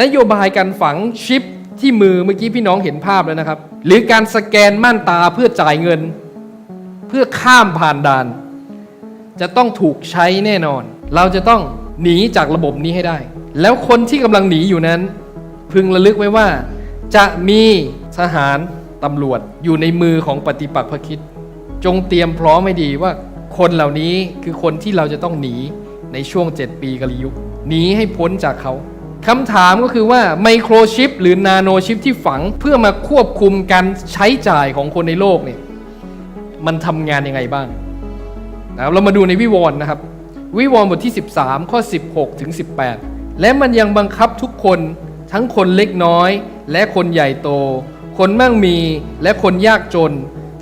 นโยบายการฝังชิปที่มือเมื่อกี้พี่น้องเห็นภาพแล้วนะครับ หรือการสแกนม่านตาเพื่อจ่ายเงิน เพื่อข้ามผ่านด่าน จะต้องถูกใช้แน่นอน เราจะต้องหนีจากระบบนี้ให้ได้ แล้วคนที่กำลังหนีอยู่นั้น พึงระลึกไว้ว่า จะมีทหารตำรวจอยู่ในมือของปฏิปักษ์พระคิดจงเตรียมพร้อมให้ดีว่าคนเหล่านี้คือคนที่เราจะต้องหนีในช่วง 7 ปีกาลยุคหนีให้พ้นจากเขา คำถามก็คือว่าไมโครชิปหรือนาโนชิปที่ฝังเพื่อมาควบคุมการใช้จ่ายของคนในโลกเนี่ยมันทำงานยังไงบ้างนะครับเรามาดูในวิวรณ์นะครับ วิวรณ์บทที่ 13 ข้อ 16 ถึง 18 และมันยังบังคับทุกคนทั้งคนเล็กน้อย และคนใหญ่โต คนมั่งมีและคนยากจน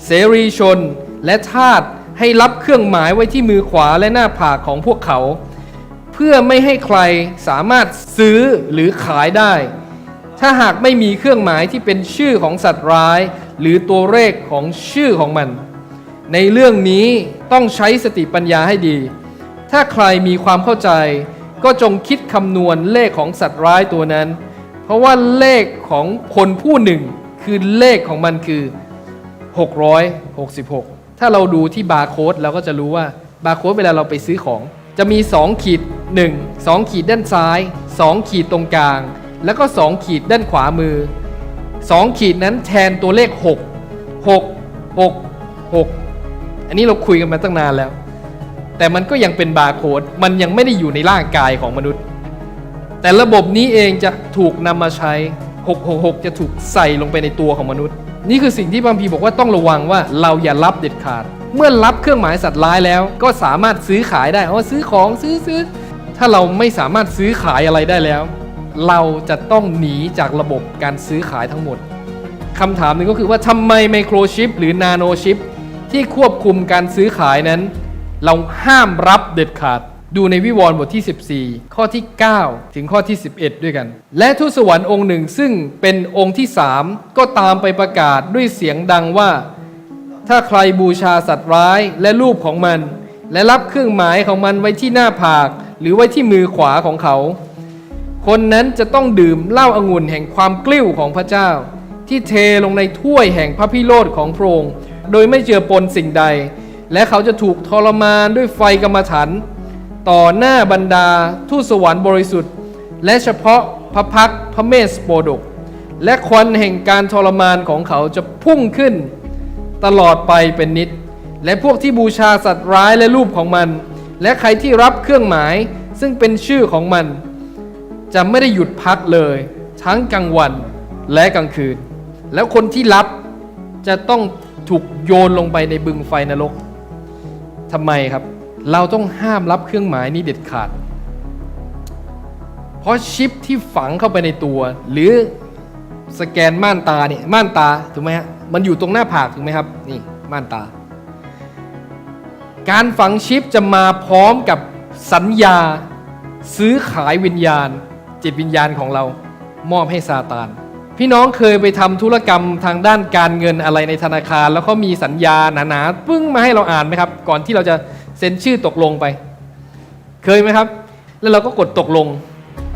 เสรีชนและทาสให้รับเครื่องหมายไว้ที่มือขวาและหน้าผากของพวกเขา เพื่อไม่ให้ใครสามารถซื้อหรือขายได้ ถ้าหากไม่มีเครื่องหมายที่เป็นชื่อของสัตว์ร้าย หรือตัวเลขของชื่อของมัน ในเรื่องนี้ต้องใช้สติปัญญาให้ดี ถ้าใครมีความเข้าใจ ก็จงคิดคำนวณเลขของสัตว์ร้ายตัวนั้น เพราะว่าเลขของคนผู้หนึ่งคือเลขของมันคือ 666 ถ้าเราดูที่บาร์โค้ดเราก็จะรู้ว่าบาร์โค้ดเวลาเราไปซื้อของ จะมี 2 ขีด 1 2 ขีดด้านซ้าย 2 ขีดตรงกลาง แล้วก็ 2 ขีดด้านขวามือ 2 ขีดนั้นแทนตัวเลข 6 6 6 6 อันนี้เราคุยกันมาตั้งนานแล้ว แต่มันก็ยังเป็นบาร์โค้ดมันยังไม่ได้อยู่ในร่างกายของมนุษย์ แต่ระบบนี้เองจะถูกนำมาใช้ 666 จะถูกใส่ลงไปในตัวของมนุษย์ นี่คือสิ่งที่บางพีบอกว่าต้องระวังว่าเราอย่ารับเด็ดขาด เมื่อรับเครื่องหมายสัตว์ร้ายแล้ว ก็สามารถซื้อขายได้อ๋อซื้อของซื้อซื้อถ้าเราไม่สามารถซื้อขายอะไรได้แล้ว เราจะต้องหนีจากระบบการซื้อขายทั้งหมดคำถามหนึ่งก็คือว่าทำไมไมโครชิปหรือนาโนชิปที่ควบคุมการซื้อขายนั้น เราห้ามรับเด็ดขาดดูในวิวรณ์บทที่ 14 ข้อที่ 9 ถึงข้อที่ 11 ด้วยกัน และทูตสวรรค์องค์หนึ่งซึ่งเป็นองค์ที่สามก็ตามไปประกาศด้วยเสียงดังว่า ถ้าใครบูชาสัตว์ร้ายและรูปของมัน และรับเครื่องหมายของมันไว้ที่หน้าผาก หรือไว้ที่มือขวาของเขา คนนั้นจะต้องดื่มเหล้าอางุ่นแห่งความกลิ้วของพระเจ้า ที่เทลงในถ้วยแห่งพระพิโรธของพระองค์โดยไม่เจือปนสิ่งใด และเขาจะถูกทรมานด้วยไฟกรรมฐานต่อหน้าบรรดาทูตสวรรค์บริสุทธิ์ และเฉพาะพระพักพระเมสโปดก และควันแห่งการทรมานของเขาจะพุ่งขึ้น ตลอดไปเป็นนิด และพวกที่บูชาสัตว์ร้ายและรูปของมัน และใครที่รับเครื่องหมายซึ่งเป็นชื่อของมัน จะไม่ได้หยุดพักเลย ทั้งกลางวันและกลางคืน แล้วคนที่รับจะต้องถูกโยนลงไปในบึงไฟนรกทำไมครับ เราต้องห้ามรับเครื่องหมายนี้เด็ดขาด เพราะชิปที่ฝังเข้าไปในตัว หรือสแกนม่านตาเนี่ยม่านตาถูกไหมฮะ มันอยู่ตรงหน้าผากถูกไหมครับ นี่ม่านตา การฝังชิปจะมาพร้อมกับสัญญาซื้อขายวิญญาณ จิตวิญญาณของเรามอบให้ซาตาน พี่น้องเคยไปทำธุรกรรมทางด้านการเงินอะไรในธนาคาร แล้วเขามีสัญญาหนาๆปึ้งมาให้เราอ่านไหมครับ ก่อนที่เราจะเซ็นชื่อตกลงไป เคยไหมครับ แล้วเราก็กดตกลง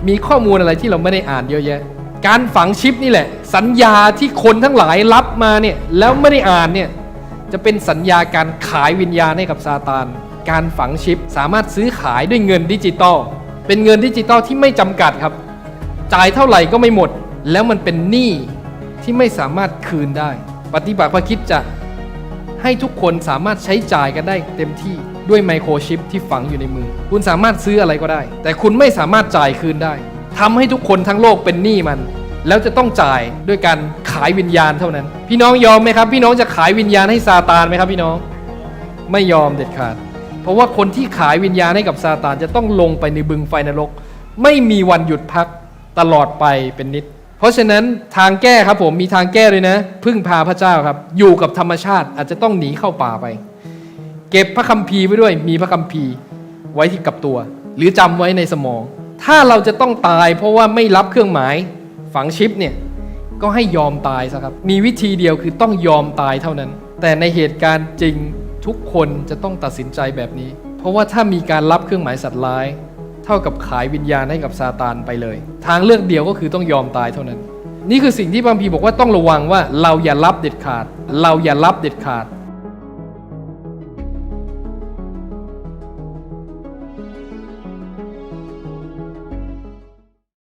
มีข้อมูลอะไรที่เราไม่ได้อ่านเยอะแยะ การฝังชิปนี่แหละ สัญญาที่คนทั้งหลายรับมาเนี่ยแล้วไม่ได้อ่านเนี่ยจะเป็นสัญญาการขายวิญญาณให้กับซาตาน การฝังชิปสามารถซื้อขายด้วยเงินดิจิตอลเป็นเงินดิจิตอลที่ไม่จำกัดครับ จ่ายเท่าไหร่ก็ไม่หมด แล้วมันเป็นหนี้ที่ไม่สามารถคืนได้ ปฏิบัติพระคิดจะให้ทุกคนสามารถใช้จ่ายกันได้เต็มที่ด้วยไมโครชิปที่ฝังอยู่ในมือ คุณสามารถซื้ออะไรก็ได้ แต่คุณไม่สามารถจ่ายคืนได้ ทำให้ทุกคนทั้งโลกเป็นหนี้มัน แล้วจะต้องจ่ายด้วยการขายวิญญาณเท่านั้น พี่น้องยอมไหมครับ พี่น้องจะขายวิญญาณให้ซาตานไหมครับพี่น้อง ไม่ยอมเด็ดขาด เพราะว่าคนที่ขายวิญญาณให้กับซาตานจะต้องลงไปในบึงไฟนรก ไม่มีวันหยุดพักตลอดไปเป็นนิด เพราะฉะนั้นทางแก้ครับผมมีทางแก้เลยนะ พึ่งพาพระเจ้าครับ อยู่กับธรรมชาติอาจจะต้องหนีเข้าป่าไป เก็บพระคัมภีร์ไว้ด้วย มีพระคัมภีร์ไว้ที่กับตัว หรือจำไว้ในสมอง ถ้าเราจะต้องตายเพราะว่าไม่รับเครื่องหมายฝังชิปเนี่ยก็ให้ยอมตายซะครับ มีวิธีเดียวคือต้องยอมตายเท่านั้น แต่ในเหตุการณ์จริงทุกคนจะต้องตัดสินใจแบบนี้ เพราะว่าถ้ามีการรับเครื่องหมายสัตว์ร้าย เท่ากับขายวิญญาณให้กับซาตานไปเลย ทางเลือกเดียวก็คือต้องยอมตายเท่านั้น นี่คือสิ่งที่บางพีบอกว่าต้องระวังว่าเราอย่ารับเด็ดขาด เราอย่ารับเด็ดขาด